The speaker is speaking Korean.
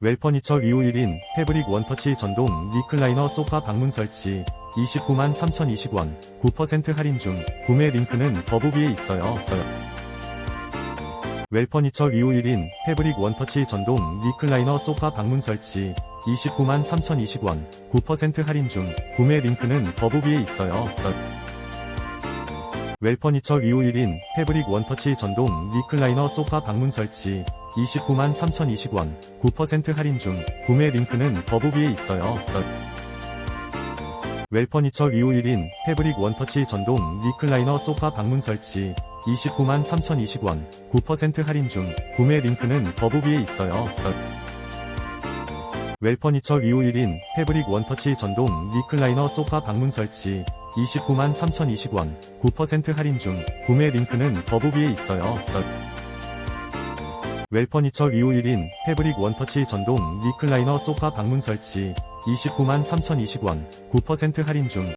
웰퍼니처 251인 패브릭 원터치 전동 리클라이너 소파 방문 설치 29만 3,020원 9% 할인 중 구매 링크는 더보기에 있어요. 웰퍼니처 251인 패브릭 원터치 전동 리클라이너 소파 방문 설치 29만 3,020원 9% 할인 중 구매 링크는 더보기에 있어요. 웰퍼니처 251인 패브릭 원터치 전동 리클라이너 소파 방문 설치 29만 3,020원 9% 할인 중 구매 링크는 더보기에 있어요. 웰퍼니처 251인 패브릭 원터치 전동 리클라이너 소파 방문 설치 29만 3,020원 9% 할인 중 구매 링크는 더보기에 있어요. 웰퍼니처 251인 패브릭 원터치 전동 리클라이너 소파 방문 설치 29만 3,020원 9% 할인 중 구매 링크는 더보기에 있어요. 웰퍼니처 251인 패브릭 원터치 전동 리클라이너 소파 방문 설치 29만 3,020원 9% 할인 중